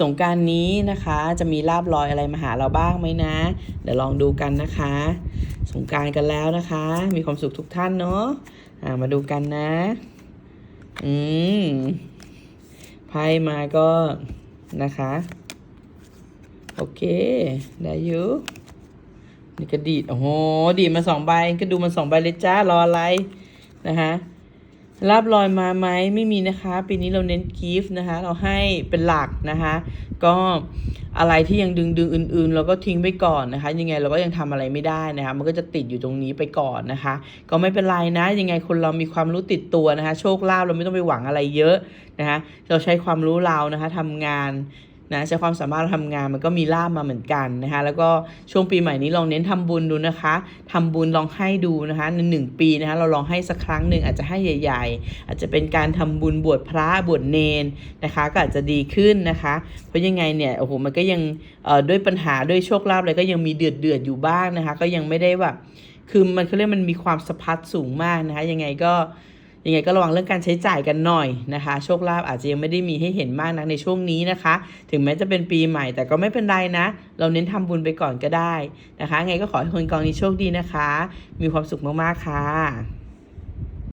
สงการนี้นะคะ จะมีลาบลอยอะไรมาหาเราบ้างไหมนะ เดี๋ยวลองดูกันนะคะ สงการกันแล้วนะคะ มีความสุขทุกท่านเนาะมาดูกันนะ อืมไพ่มาก็นะคะ โอเค ได้อยู่นี่ก็ดีดโอ้โห ดีดมาสองใบก็ดูมันสองใบเลยจ้ารออะไรนะคะ ลาบลอยมาไหมไม่มีนะคะ ปีนี้เราเน้นกิฟต์นะคะ เราให้เป็นหลักนะคะ ก็อะไรที่ยังดึงดึงอื่น ๆ เราก็ทิ้งไปก่อนนะคะ ยังไงเราก็ยังทำอะไรไม่ได้นะคะ มันก็จะติดอยู่ตรงนี้ไปก่อนนะคะ ก็ไม่เป็นไรนะ ยังไงคนเรามีความรู้ติดตัวนะคะ โชคลาภเราไม่ต้องไปหวังอะไรเยอะนะคะ เราใช้ความรู้เรานะคะทำงาน นะใช้ความสามารถเราทำงานมันก็มีลาบมาเหมือนกันนะคะ แล้วก็ช่วงปีใหม่นี้ลองเน้นทำบุญดูนะคะทำบุญลองให้ดูนะคะในหนึ่งปีนะคะเราลองให้สักครั้งหนึ่งอาจจะให้ใหญ่ ๆ อาจจะเป็นการทำบุญบวชพระบวชเนนนะคะ ก็อาจจะดีขึ้นนะคะ เพราะยังไงเนี่ยโอ้โหมันก็ยังด้วยปัญหาด้วยโชคลาภอะไรก็ยังมีเดือดเดือดๆอยู่บ้างนะคะ ก็ยังไม่ได้แบบคือมันเขาเรียกมันมีความสะพัดสูงมากนะคะ ยังไงก็ ยังไงก็ระวังเรื่องการใช้จ่ายกันหน่อยนะคะ โชคลาภอาจจะยังไม่ได้มีให้เห็นมากนักในช่วงนี้นะคะ ถึงแม้จะเป็นปีใหม่ แต่ก็ไม่เป็นไรนะ เราเน้นทำบุญไปก่อนก็ได้นะคะไงก็ขอให้คนกองนี้โชคดีนะคะ มีความสุขมากๆค่ะ